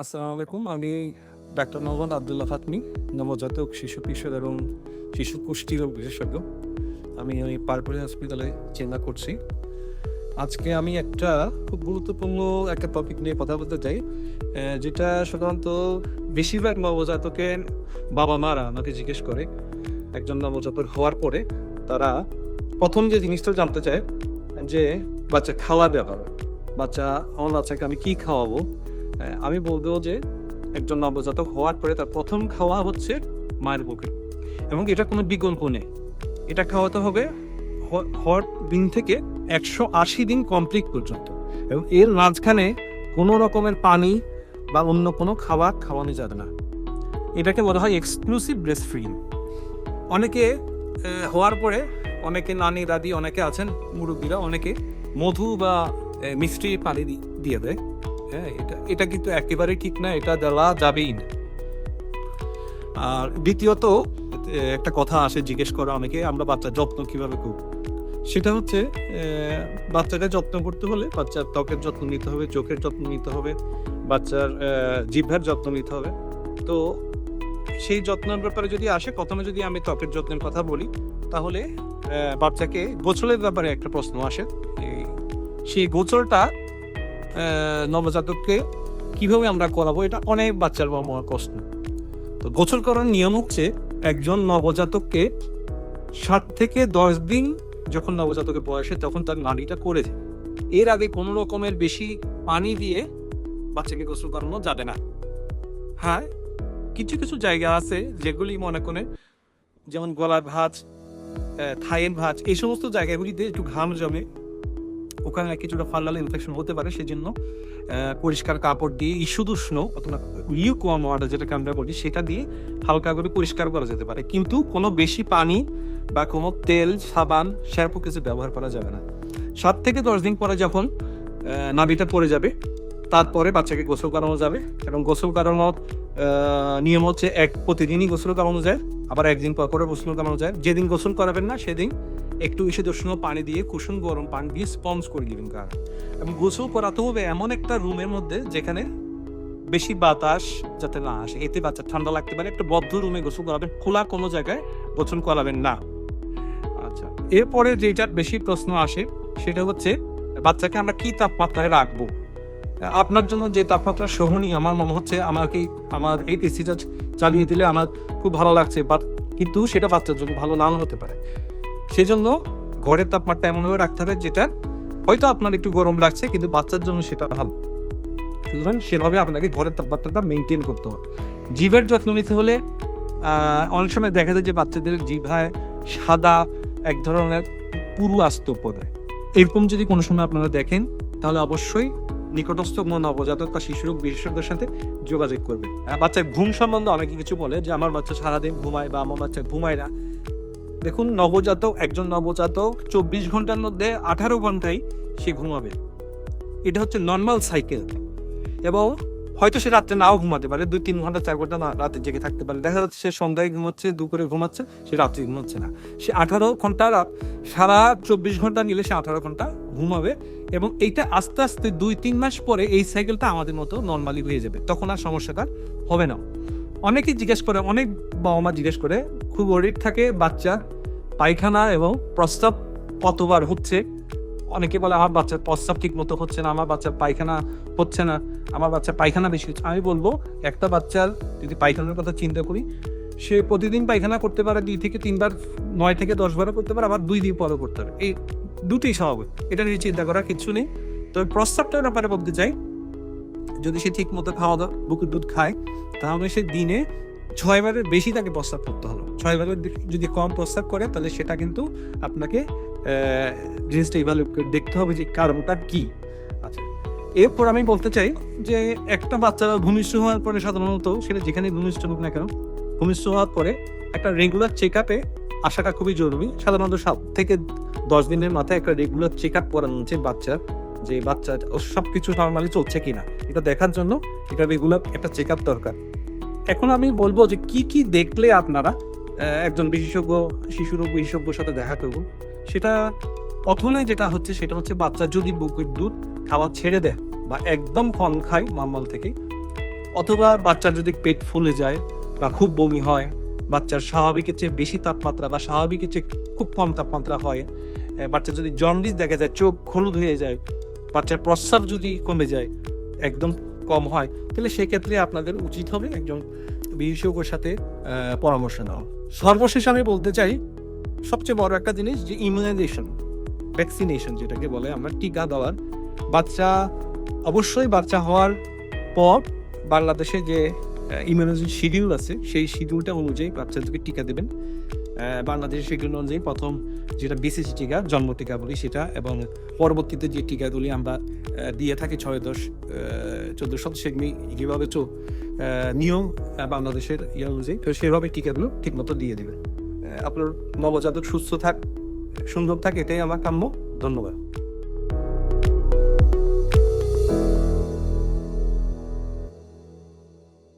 আসসালামু আলাইকুম। আমি ডাক্তার মোহাম্মদ আবদুল্লাহ ফাতমি, নবজাতক শিশু কিশোর এবং শিশু পুষ্টি রোগ বিশেষজ্ঞ। আমি ওই পারপুরি হসপিটালে চিন্তা করছি। আজকে আমি একটা খুব গুরুত্বপূর্ণ একটা টপিক নিয়ে কথা বলতে চাই যেটা সাধারণত বেশিরভাগ নবজাতকের বাবা মারা আমাকে জিজ্ঞেস করে। একজন নবজাতক হওয়ার পরে তারা প্রথম যে জিনিসটা জানতে চায়, যে বাচ্চা খাওয়া দাওয়া বাচ্চা আমার বাচ্চাকে আমি কি খাওয়াবো আমি বলব যে একজন নবজাতক হওয়ার পরে তার প্রথম খাওয়া হচ্ছে মায়ের বুকে। এবং এটা কোনো বিকল্প নেই। এটা খাওয়াতে হবে হওয়ার দিন থেকে একশো আশি দিন কমপ্লিট পর্যন্ত। এবং এর মাঝখানে কোনো রকমের পানি বা অন্য কোনো খাবার খাওয়ানো যাবে না। এটাকে বলা হয় এক্সক্লুসিভ ব্রেস্ট ফিডিং অনেকে হওয়ার পরে অনেকে নানি, দাদি অনেকে আছেন, মুরব্বীরা অনেকে মধু বা মিষ্টি পানি দিয়ে দেয়। হ্যাঁ এটা এটা কিন্তু একেবারেই ঠিক না, এটা দেওয়া যাবেই না আর দ্বিতীয়ত একটা কথা আসে জিজ্ঞেস করা অনেকে, আমরা বাচ্চার যত্ন কীভাবে করব? সেটা হচ্ছে বাচ্চাকে যত্ন করতে হলে বাচ্চার ত্বকের যত্ন নিতে হবে, চোখের যত্ন নিতে হবে, বাচ্চার জিহ্বার যত্ন নিতে হবে। তো সেই যত্নের ব্যাপারে যদি আসে, প্রথমে যদি আমি ত্বকের যত্নের কথা বলি, তাহলে বাচ্চাকে গোছলের ব্যাপারে একটা প্রশ্ন আসে। সেই গোছলটা নবজাতককে কীভাবে আমরা করাবো? এটা অনেক বাচ্চার বাবা কষ্ট তো গোসল করার নিয়ম হচ্ছে, একজন নবজাতককে সাত থেকে দশ দিন যখন নবজাতকের বয়সে তখন তার নাড়িটা করেছে এর আগে কোনো রকমের বেশি পানি দিয়ে বাচ্চাকে গোসল করানো যাবে না। হ্যাঁ কিছু কিছু জায়গা আছে যেগুলি মনে করে যেমন গলার ভাঁজ থাইয়ের ভাঁজ, এই সমস্ত জায়গাগুলিতে একটু ঘাম জমে ওখানে কিছুটা ফাল্লাল ইনফেকশন হতে পারে সেজন্য আহ, পরিষ্কার কাপড় দিয়ে ইস্যুদ উষ্ণ অথবা ইউ কম ওয়াটার যেটাকে আমরা বলি সেটা দিয়ে হালকা করে পরিষ্কার করা যেতে পারে। কিন্তু কোনো বেশি পানি বা কোনো তেল সাবান শ্যাম্পু কিছু ব্যবহার করা যাবে না। সাত থেকে দশ দিন পরে যখন নাভিটা পড়ে যাবে তারপরে বাচ্চাকে গোসল করানো যাবে এবং গোসল করানোর নিয়ম হচ্ছে এক প্রতিদিনই গোসল করানো যায় আবার একদিন পর করে গোসল করানো যায়। যেদিন গোসল করাবেন না সেদিন একটু এসে উষ্ণ পানি দিয়ে কুসুম গরম পানি দিয়ে স্পঞ্জ করে দিবেন কার এবং গোসল করাতে হবে এমন একটা রুমের মধ্যে যেখানে বেশি বাতাস যাতে না আসে। এতে বাচ্চা ঠান্ডা লাগতে পারে। একটা বদ্ধ রুমে গোসল করাবেন, খোলা কোনো জায়গায় গোসল করাবেন না। আচ্ছা এরপরে যেটার বেশি প্রশ্ন আসে, সেটা হচ্ছে বাচ্চাকে আমরা কি তাপমাত্রায় রাখব? আপনার জন্য যে তাপমাত্রা সহনীয়, আমার মনে হচ্ছে আমাকে, আমার এই টেস্টিটা চালিয়ে দিলে আমার খুব ভালো লাগছে, বাট কিন্তু সেটা বাচ্চার জন্য ভালো নাও হতে পারে। সেজন্য ঘরের তাপমাত্রা এমনভাবে রাখতে হবে যেটা হয়তো আপনার একটু গরম লাগছে, কিন্তু বাচ্চার জন্য সেটা ভালো। সুতরাং সেভাবে আপনাকে ঘরের তাপমাত্রাটা মেনটেন করতে হবে। জিভের যত্ন নিতে হলে অনেক সময় দেখা যায় যে বাচ্চাদের জিভায় সাদা এক ধরনের পুরু আস্ত পড়ে। এরকম যদি কোনো সময় আপনারা দেখেন, তাহলে অবশ্যই নিকটস্থ নবজাতক বা শিশু রোগ বিশেষজ্ঞের সাথে যোগাযোগ করবে বাচ্চার ঘুম সম্বন্ধে অনেকে কিছু বলে যে, আমার বাচ্চা সারাদিন ঘুমায় বা আমার বাচ্চা ঘুমায় না। দেখুন, নবজাতক, একজন নবজাতক, চব্বিশ ঘণ্টার মধ্যে আঠারো ঘন্টায় সে ঘুমাবে। এটা হচ্ছে নর্মাল সাইকেল এবং হয়তো সে রাত্রে নাও ঘুমাতে পারে, দুই, তিন ঘণ্টা, চার ঘণ্টা রাতে জেগে থাকতে পারে। দেখা যাচ্ছে সে সন্ধ্যায় ঘুমাচ্ছে, দুপুরে ঘুমাচ্ছে, সে রাত্রে ঘুমাচ্ছে না। সে আঠারো ঘণ্টা সারা চব্বিশ ঘণ্টা নিলে সে আঠারো ঘণ্টা ঘুমাবে এবং এইটা আস্তে আস্তে দুই, তিন মাস পরে এই সাইকেলটা আমাদের মতো নর্মালি হয়ে যাবে। তখন আর সমস্যাটা হবে না। অনেকেই জিজ্ঞেস করে, অনেক বাবা মা জিজ্ঞেস করে খুব ওরিড থাকে, বাচ্চা, পায়খানা এবং প্রস্তাব কতবার হচ্ছে? অনেকে বলে, আমার বাচ্চার প্রস্তাব ঠিক মতো হচ্ছে না, আমার বাচ্চার পায়খানা হচ্ছে না, আমার বাচ্চার পায়খানা বেশি হচ্ছে। আমি বলব, একটা বাচ্চার যদি পায়খানার কথা চিন্তা করি, সে প্রতিদিন পায়খানা করতে পারে দুই থেকে তিনবার, নয় থেকে দশ বারও করতে পারে, আবার দুই দিন পরও করতে পারে। এই দুটোই স্বাভাবিক। এটা নিয়ে চিন্তা করার কিছু নেই। তবে প্রস্তাবটার ব্যাপারে বলতে চাই, যদি সে ঠিক মতো খাওয়া দাওয়া বুকের দুধ খায়, তাহলে সে দিনে ছয়বারের বেশি তাকে প্রস্তাব করতে হলো। ছয়বারের যদি কম প্রস্তাব করে, তাহলে সেটা কিন্তু আপনাকে জিনিসটা ইভালুয়েট করে দেখতে হবে যে কারণটা কি। আচ্ছা এরপর আমি বলতে চাই যে একটা বাচ্চা ভূমিষ্ঠ হওয়ার পরে সাধারণত সেটা যেখানে ভূমিষ্ঠ হোক না কেন, ভূমিষ্ঠ হওয়ার পরে একটা রেগুলার চেক আপে আসাটা খুবই জরুরি। সাধারণত সাত থেকে দশ দিনের মাথায় একটা রেগুলার চেক আপ করানো উচিত বাচ্চার, যে বাচ্চা সব কিছু নর্মালি চলছে কিনা। এটা দেখার জন্য এটা রেগুলার একটা চেক আপ দরকার। এখন আমি বলব যে কি কি দেখলে আপনারা একজন বিশেষজ্ঞ শিশু রোগ বিশেষজ্ঞর সাথে দেখা করব। সেটা প্রথমে যেটা হচ্ছে সেটা হচ্ছে বাচ্চা যদি বুকের দুধ খাওয়া ছেড়ে দেয় বা একদম কম খায় নর্মাল থেকে অথবা বাচ্চার যদি পেট ফুলে যায় বা খুব বমি হয় বাচ্চার স্বাভাবিকের চেয়ে বেশি তাপমাত্রা বা স্বাভাবিকের চেয়ে খুব কম তাপমাত্রা হয় আহ, বাচ্চার যদি জন্ডিস দেখা যায় চোখ হলুদ হয়ে যায় বাচ্চার প্রস্রাব যদি কমে যায় একদম কম হয়, তাহলে সেক্ষেত্রে আপনাদের উচিত হবে একজন বিশেষজ্ঞের সাথে পরামর্শ নেওয়া। সর্বশেষ আমি বলতে চাই, সবচেয়ে বড় একটা জিনিস যে ইমিউনাইজেশন ভ্যাকসিনেশন যেটাকে বলে আমরা টিকা দেওয়ার। বাচ্চা, অবশ্যই বাচ্চা হওয়ার পর বাংলাদেশে যে ইমিউনাইজেশন শিডিউল আছে, সেই শিডিউলটা অনুযায়ী বাচ্চাদেরকে টিকা দেবেন। বাংলাদেশের শিডিউল অনুযায়ী প্রথম যেটা বিসিসি টিকা, জন্ম টিকা বলি সেটা এবং পরবর্তীতে যে টিকাগুলি আমরা দিয়ে থাকি ছয় দশ চোদ্দ শত সেগুলি যেভাবে চো নিয়ম বাংলাদেশের ইয়ে অনুযায়ী। তো সেভাবে টিকাগুলো ঠিকমতো দিয়ে দেবে। আপনার নবজাতক সুস্থ থাক, সুন্দর থাক, এটাই আমার কাম্য। ধন্যবাদ।